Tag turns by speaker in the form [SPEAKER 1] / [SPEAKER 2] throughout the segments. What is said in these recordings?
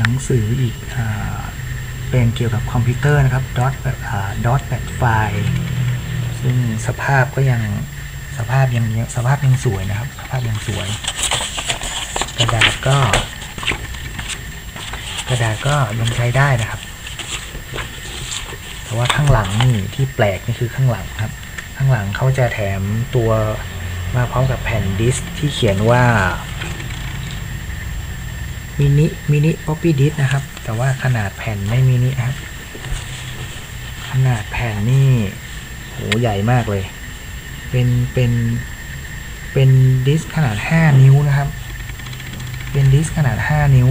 [SPEAKER 1] หนังสืออีกอเป็นเกี่ยวกับคอมพิวเตอร์นะครับดอทแบบดอทแบบไฟล์ซึ่งสภาพก็ยังสภาพยังสภาพยังสวยนะครับ สภาพยังสวย กระดาษก็ กระดาษก็ยังใช้ได้นะครับ แต่ว่าข้างหลังนี่ที่แปลกนี่คือข้างหลังครับ ข้างหลังเขาจะแถมตัวมาพร้อมกับแผ่นดิสที่เขียนว่า มินิมินิป๊อปปี้ดิสนะครับ แต่ว่าขนาดแผ่นไม่มินิครับ ขนาดแผ่นนี่โหใหญ่มากเลย เป็นเป็นเป็นดิสขนาด 5 นิ้วนะครับ เป็นดิสขนาด 5 นิ้ว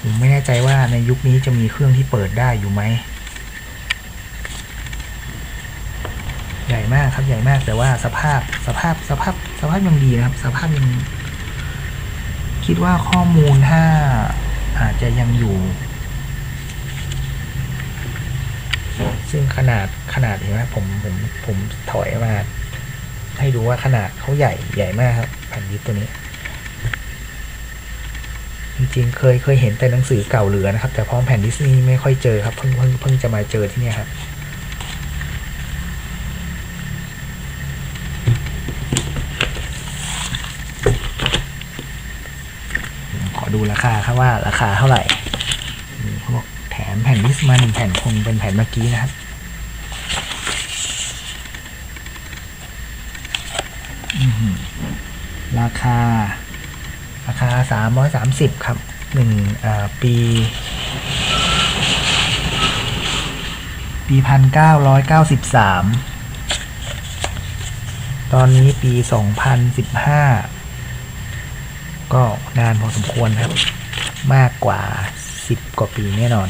[SPEAKER 1] ผมไม่แน่ใจว่าในยุคนี้จะมีเครื่องที่เปิดได้อยู่ไหม ใหญ่มากครับใหญ่มากแต่ว่าสภาพสภาพสภาพสภาพยังดีนะครับ สภาพยัง คิดว่าข้อมูลถ้าอาจจะยังอยู่ ซึ่งขนาดขนาดเห็นไหมผมผมผมถอยมา ให้ดูว่าขนาดเขาใหญ่ใหญ่มากครับแผ่นดิสตัวนี้ จริงๆเคยเคยเห็นแต่หนังสือเก่าเหลือนะครับ แต่พร้อมแผ่นดิสนีย์ไม่ค่อยเจอครับเพิ่งเพิ่งเพิ่งจะมาเจอที่นี่ครับ ขอ ดูราคาครับว่าราคาเท่าไหร่เขาบอกแถมแผ่นดิสมาหนึ่งแผ่นคงเป็นแผ่นเมื่อกี้นะครับราคา ราคาสามร้อยสามสิบครับหนึ่งปี ปีพันเก้าร้อยเก้าสิบสามตอนนี้ปีสองพันสิบห้า ก็นานพอสมควรครับ มากกว่าสิบกว่าปีแน่นอน